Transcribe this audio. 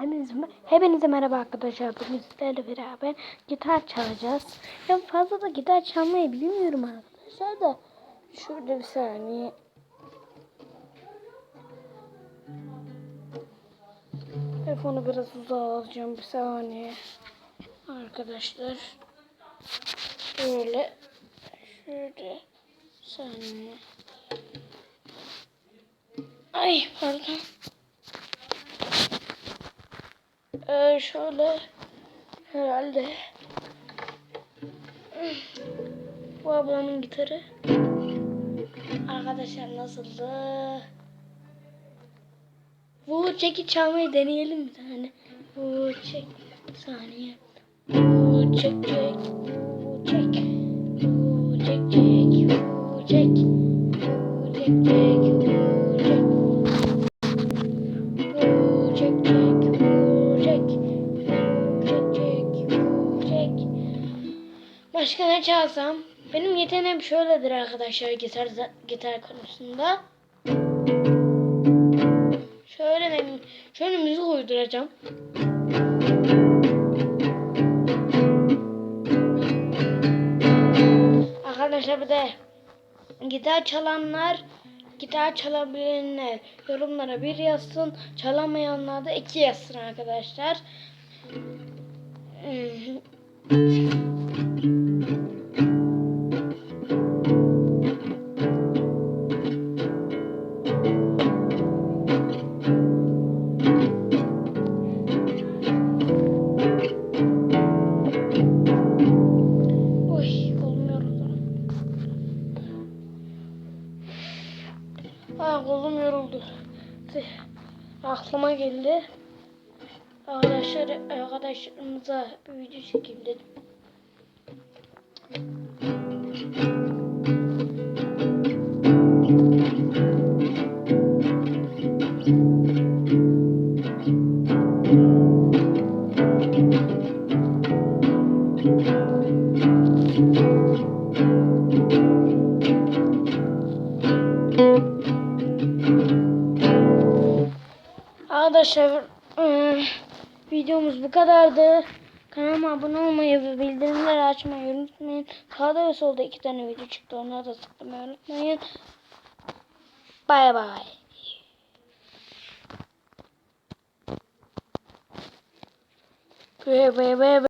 Hepinize, hepinize merhaba arkadaşlar. Bugün sizlerle beraber gitar çalacağız. Ben fazla da gitar çalmayı bilmiyorum arkadaşlar da. Şurada bir saniye. Telefonu biraz uzağa alacağım bir saniye. Arkadaşlar. Şöyle. Şöyle. Bir saniye. Ay pardon. Ee, şöyle herhalde. Bu ablamın gitarı. Arkadaşlar nasıldı? Bu çeki çalmayı deneyelim bir tane. Bu çek saniye. Bu çek çek. Bu çek bu çek çek Başka ne çalsam? Benim yeteneğim şöyledir arkadaşlar gitar gitar konusunda. Şöyle ben şöyle müzik uyduracağım. Arkadaşlar bir de gitar çalanlar gitar çalabilenler yorumlara bir yazsın. Çalamayanlar da iki yazsın arkadaşlar. Aa kolum yoruldu. Aklıma geldi. Arkadaşlar arkadaşlarımıza bir video çekeyim dedim. Arkadaşlar ıı, videomuz bu kadardı. Kanalıma abone olmayı ve bildirimleri açmayı unutmayın. Sağda ve solda iki tane video çıktı. Onları da tıklamayı unutmayın. Bay bay. Bay bay bay.